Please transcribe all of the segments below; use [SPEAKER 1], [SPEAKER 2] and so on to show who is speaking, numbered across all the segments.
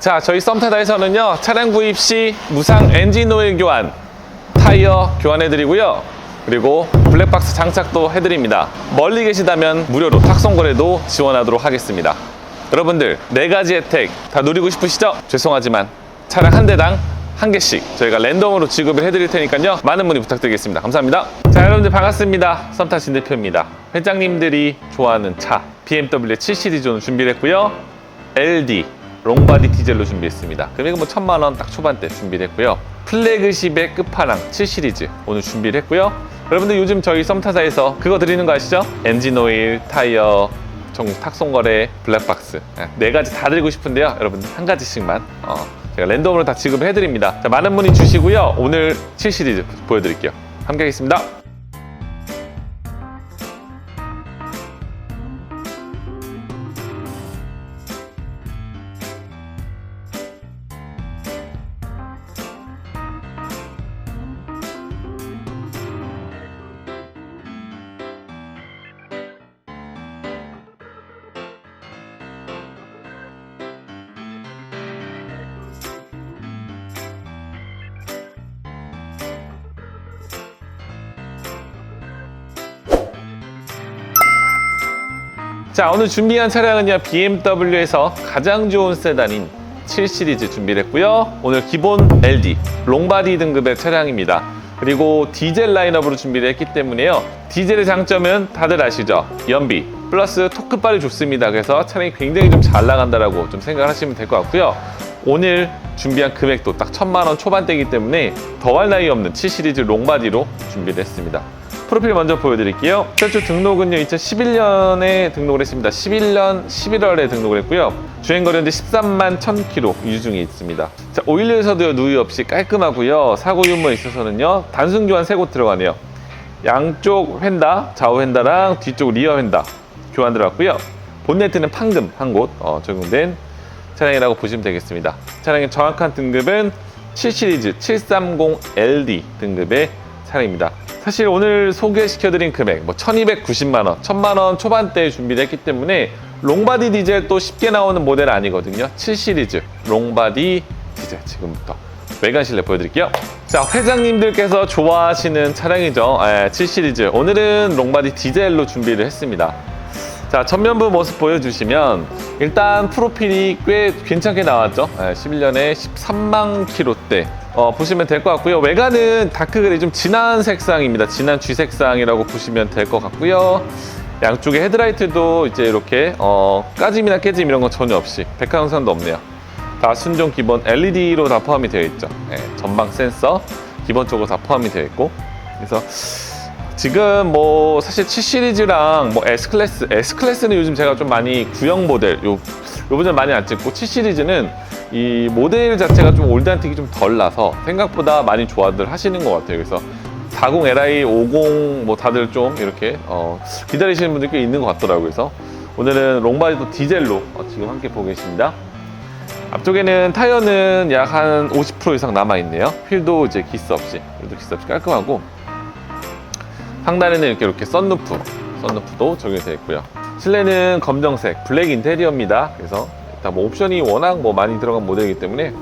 [SPEAKER 1] 자, 저희 썸타다에서는요, 차량 구입 시 무상 엔진 오일 교환, 타이어 교환해드리고요. 그리고 블랙박스 장착도 해드립니다. 멀리 계시다면 무료로 탁송 거래도 지원하도록 하겠습니다. 여러분들, 네 가지 혜택 다 누리고 싶으시죠? 죄송하지만 차량 한 대당 한 개씩 저희가 랜덤으로 지급을 해드릴 테니까요. 많은 문의 부탁드리겠습니다. 감사합니다. 자, 여러분들 반갑습니다. 썸타 진 대표입니다. 회장님들이 좋아하는 차, BMW 7 시리즈 오늘 준비를 했고요. LD 롱바디 디젤로 준비했습니다. 금액은 뭐 천만 원 딱 초반대 준비를 했고요. 플래그십의 끝판왕 7 시리즈 오늘 준비를 했고요. 여러분들 요즘 저희 썸타사에서 그거 드리는 거 아시죠? 엔진 오일, 타이어, 전국 탁송거래, 블랙박스 네, 네 가지 다 드리고 싶은데요. 여러분들 한 가지씩만 어, 제가 랜덤으로 다 지급을 해드립니다. 자, 많은 문의 주시고요. 오늘 7 시리즈 보여드릴게요. 함께 하겠습니다. 오늘 준비한 차량은요 BMW에서 가장 좋은 세단인 7 시리즈 준비를 했고요. 오늘 기본 LD 롱바디 등급의 차량입니다. 그리고 디젤 라인업으로 준비를 했기 때문에요. 디젤의 장점은 다들 아시죠? 연비 플러스 토크빨이 좋습니다. 그래서 차량이 굉장히 좀 잘 나간다라고 좀 생각을 하시면 될 것 같고요. 오늘 준비한 금액도 딱 천만 원 초반대이기 때문에 더할 나위 없는 7 시리즈 롱바디로 준비를 했습니다 프로필 먼저 보여드릴게요. 최초 등록은요, 2011년에 등록을 했습니다. 11년 11월에 등록을 했고요. 주행거리 현재 13만 1000km 유중에 있습니다. 자, 오일류에서도 누유 없이 깔끔하고요. 사고 유무에 있어서는요, 단순 교환 세 곳 들어가네요. 양쪽 휀다, 좌우 휀다랑 뒤쪽 리어 휀다 교환 들어갔고요. 본네트는 판금 한곳 어, 적용된 차량이라고 보시면 되겠습니다. 차량의 정확한 등급은 7 시리즈 730LD 등급의 차량입니다. 사실 오늘 소개시켜드린 금액 뭐 1290만 원, 1000만 원 초반대에 준비를 했기 때문에 롱바디 디젤 또 쉽게 나오는 모델 아니거든요. 7 시리즈 롱바디 디젤 지금부터 외관 실내 보여드릴게요. 자 회장님들께서 좋아하시는 차량이죠. 예, 7 시리즈 오늘은 롱바디 디젤로 준비를 했습니다. 자 전면부 모습 보여주시면 일단 프로필이 꽤 괜찮게 나왔죠. 예, 11년에 13만 킬로대 어, 보시면 될 것 같고요. 외관은 다크그레이 좀 진한 색상입니다. 진한 쥐 색상이라고 보시면 될 것 같고요. 양쪽에 헤드라이트도 이제 이렇게 어, 까짐이나 깨짐 이런 건 전혀 없이 백화 영상도 없네요. 다 순정 기본 LED로 다 포함이 되어 있죠. 예, 전방 센서 기본적으로 다 포함이 되어 있고 그래서 지금 뭐 사실 7 시리즈랑 뭐 S 클래스, S 클래스는 요즘 제가 좀 많이 구형 모델 요 요번에 많이 안 찍고 7 시리즈는 이 모델 자체가 좀 올드한 틱이 좀 덜 나서 생각보다 많이 좋아들 하시는 것 같아요. 그래서 40 Li, 50 뭐 다들 좀 이렇게 어, 기다리시는 분들 꽤 있는 것 같더라고요. 그래서 오늘은 롱바디도 디젤로 어, 지금 함께 보고 계십니다. 앞쪽에는 타이어는 약 한 50% 이상 남아 있네요. 휠도 이제 기스 없이, 휠도 기스 없이 깔끔하고 상단에는 이렇게 이렇게 썬루프, 썬루프도 적용되어 있고요. 실내는 검정색 블랙 인테리어입니다. 그래서 일단 뭐 옵션이 워낙 뭐 많이 들어간 모델이기 때문에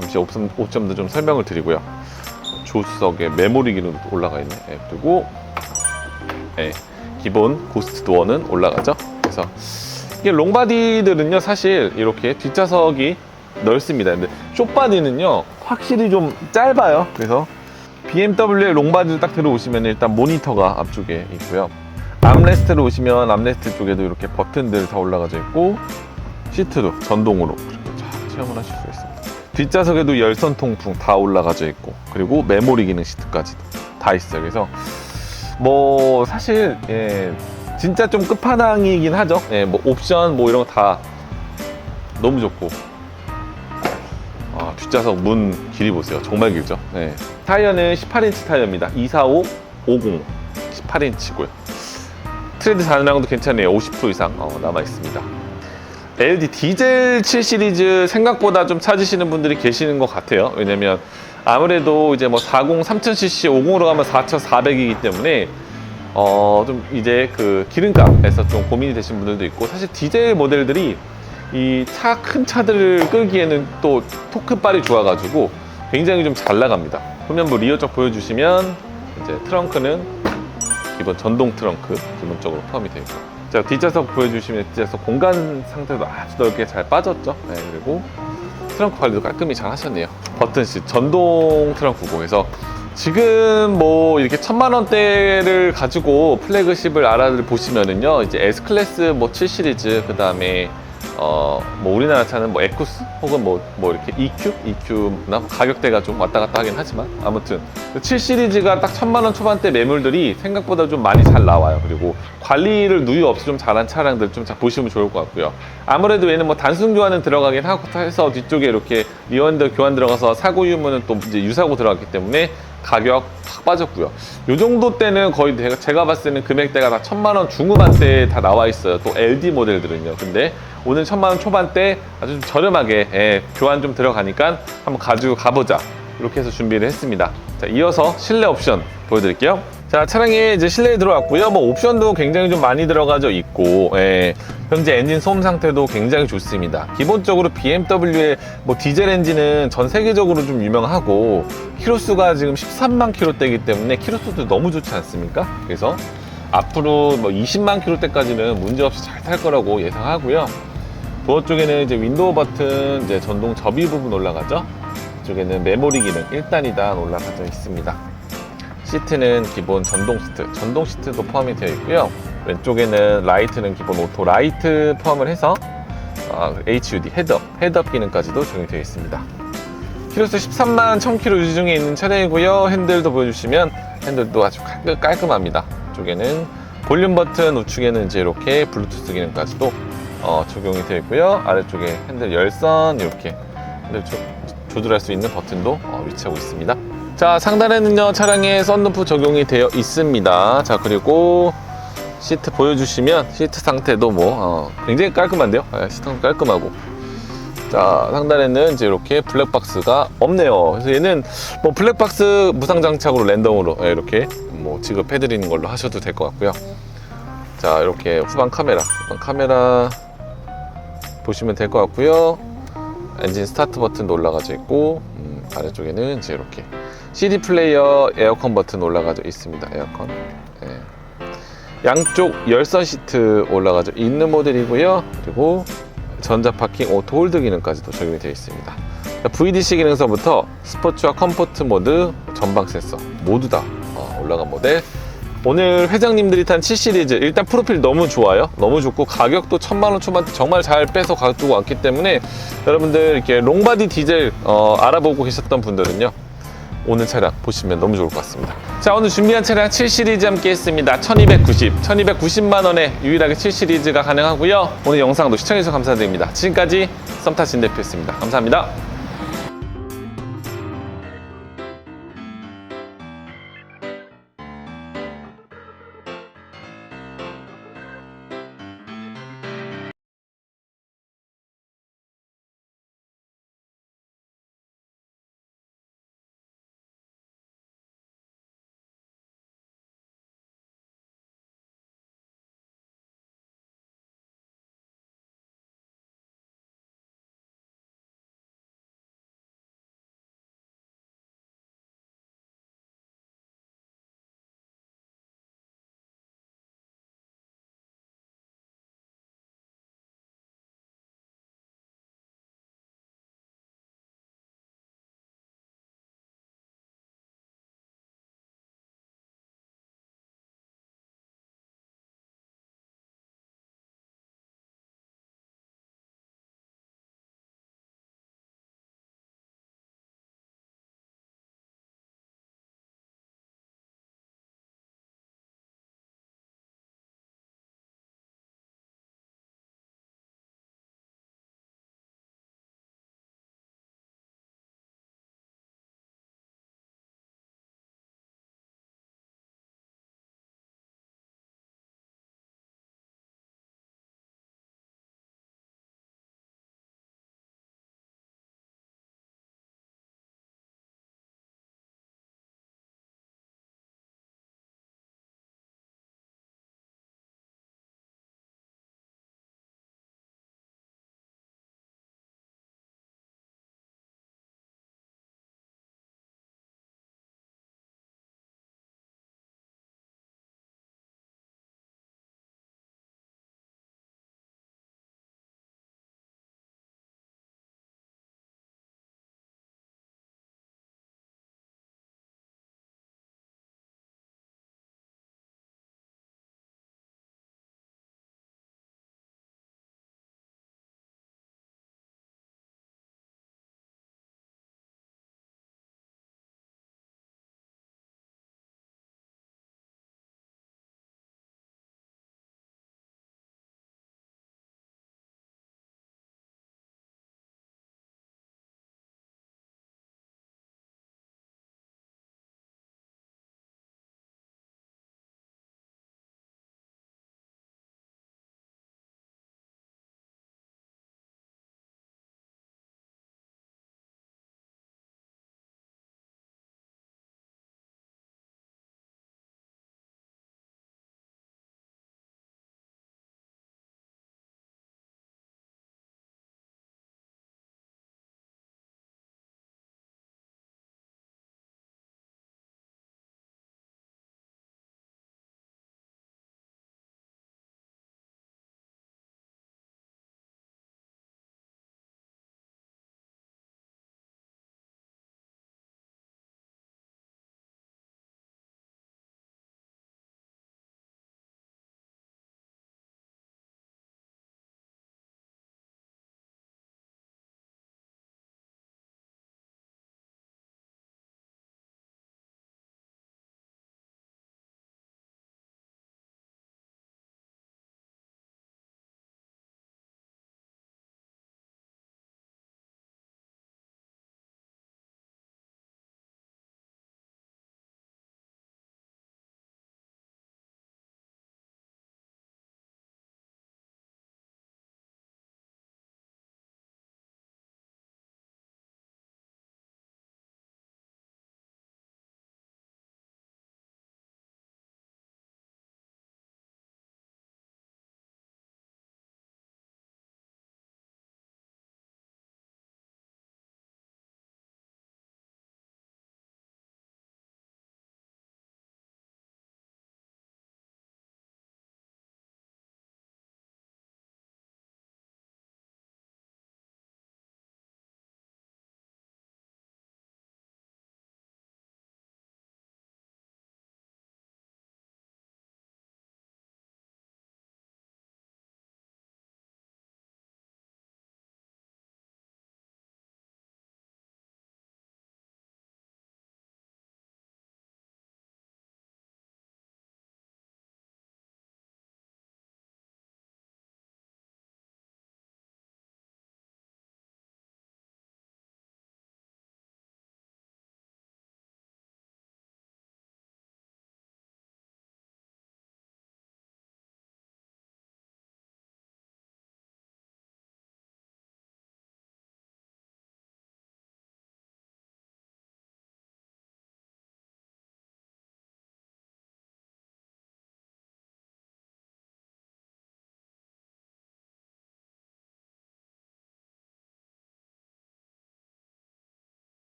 [SPEAKER 1] 잠시 옵션, 옵션도 좀 설명을 드리고요. 조수석에 메모리 기능도 올라가 있네. 예, 그리고 예, 기본 고스트 도어는 올라가죠. 그래서 이게 롱바디들은요 사실 이렇게 뒷좌석이 넓습니다. 근데 숏바디는요 확실히 좀 짧아요. 그래서 BMW의 롱바디를 딱 들어오시면 일단 모니터가 앞쪽에 있고요. 암레스트로 오시면 암레스트 쪽에도 이렇게 버튼들 다 올라가져 있고 시트도 전동으로 그렇게 쫙 체험을 하실 수 있습니다. 뒷좌석에도 열선 통풍 다 올라가져 있고 그리고 메모리 기능 시트까지도 다 있어요. 그래서 뭐 사실 예, 진짜 좀 끝판왕이긴 하죠. 예, 뭐 옵션 뭐 이런 거 다 너무 좋고 아, 뒷좌석 문 길이 보세요. 정말 길죠. 예. 타이어는 18인치 타이어입니다. 245, 50, 18인치고요. 트레드 잔량도 괜찮네요. 50% 이상 어, 남아 있습니다. LD 디젤 7 시리즈 생각보다 좀 찾으시는 분들이 계시는 것 같아요. 왜냐면 아무래도 이제 뭐 40, 3000cc, 50으로 가면 4400이기 때문에 어, 좀 이제 그 기름값에서 좀 고민이 되신 분들도 있고 사실 디젤 모델들이 이 차 큰 차들을 끌기에는 또 토크빨이 좋아가지고 굉장히 좀 잘 나갑니다. 후면부 리어 쪽 보여주시면 이제 트렁크는 기본 전동 트렁크 기본적으로 포함이 되어 있고 자 뒷좌석 보여주시면 뒷좌석 공간 상태도 아주 넓게 잘 빠졌죠. 네, 그리고 트렁크 관리도 깔끔히 잘 하셨네요. 버튼식 전동 트렁크고 그래서 지금 뭐 이렇게 천만 원대를 가지고 플래그십을 알아들 보시면은요 이제 S 클래스 뭐 7 시리즈 그 다음에 어 뭐 우리나라 차는 뭐 에쿠스 혹은 뭐 뭐 이렇게 EQ EQ나 가격대가 좀 왔다 갔다 하긴 하지만 아무튼 7 시리즈가 딱 천만 원 초반대 매물들이 생각보다 좀 많이 잘 나와요. 그리고 관리를 누유 없이 좀 잘한 차량들 좀 잘 보시면 좋을 것 같고요. 아무래도 얘는 뭐 단순 교환은 들어가긴 하고 해서 뒤쪽에 이렇게 리원드 교환 들어가서 사고 유무는 또 이제 유사고 들어갔기 때문에 가격 확 빠졌고요. 요 정도 때는 거의 제가, 제가 봤을 때는 금액대가 다 천만 원 중후반대에 다 나와 있어요. 또 LD 모델들은요. 근데 오늘 천만 원 초반대 아주 좀 저렴하게 예, 교환 좀 들어가니까 한번 가지고 가보자. 이렇게 해서 준비를 했습니다. 자, 이어서 실내 옵션 보여드릴게요. 자, 차량에 이제 실내에 들어왔고요. 뭐 옵션도 굉장히 좀 많이 들어가져 있고, 예, 현재 엔진 소음 상태도 굉장히 좋습니다. 기본적으로 BMW의 뭐 디젤 엔진은 전 세계적으로 좀 유명하고, 키로수가 지금 13만 킬로대이기 때문에 키로수도 너무 좋지 않습니까? 그래서 앞으로 뭐 20만 킬로대까지는 문제없이 잘 탈 거라고 예상하고요. 도어 쪽에는 이제 윈도우 버튼, 이제 전동 접이 부분 올라가죠. 이쪽에는 메모리 기능 1단이단 올라가져 있습니다. 시트는 기본 전동 시트, 전동 시트도 포함이 되어 있고요. 왼쪽에는 라이트는 기본 오토 라이트 포함을 해서 아, HUD 헤드업, 헤드업 기능까지도 적용이 되어 있습니다. 키로수 13만 1000km 유지 중에 있는 차량이고요. 핸들도 보여주시면 핸들도 아주 깔끔, 깔끔합니다. 이쪽에는 볼륨 버튼 우측에는 이제 이렇게 블루투스 기능까지도 어, 적용이 되어 있고요. 아래쪽에 핸들 열선 이렇게 핸들 조, 조절할 수 있는 버튼도 어, 위치하고 있습니다. 자 상단에는요 차량에 썬루프 적용이 되어 있습니다. 자 그리고 시트 보여주시면 시트 상태도 뭐 어, 굉장히 깔끔한데요. 네, 시트도 깔끔하고 자 상단에는 이제 이렇게 블랙박스가 없네요. 그래서 얘는 뭐 블랙박스 무상 장착으로 랜덤으로 예, 이렇게 뭐 지급해 드리는 걸로 하셔도 될 것 같고요. 자 이렇게 후방 카메라, 후방 카메라 보시면 될 것 같고요. 엔진 스타트 버튼도 올라가져 있고 음, 아래쪽에는 이제 이렇게 CD 플레이어 에어컨 버튼 올라가져 있습니다. 에어컨. 예. 양쪽 열선 시트 올라가져 있는 모델이고요. 그리고 전자 파킹 오토 홀드 기능까지도 적용이 되어 있습니다. 자, VDC 기능서부터 스포츠와 컴포트 모드, 전방 센서 모두 다 어, 올라간 모델. 오늘 회장님들이 탄 7 시리즈 일단 프로필 너무 좋아요. 너무 좋고 가격도 천만 원 초반대 정말 잘 빼서 가지고 왔기 때문에 여러분들 이렇게 롱바디 디젤 어, 알아보고 계셨던 분들은요. 오늘 차량 보시면 너무 좋을 것 같습니다. 자, 오늘 준비한 차량 7 시리즈 함께 했습니다. 1290, 1290만 원에 유일하게 7 시리즈가 가능하고요. 오늘 영상도 시청해주셔서 감사드립니다. 지금까지 썸타 진 대표였습니다. 감사합니다.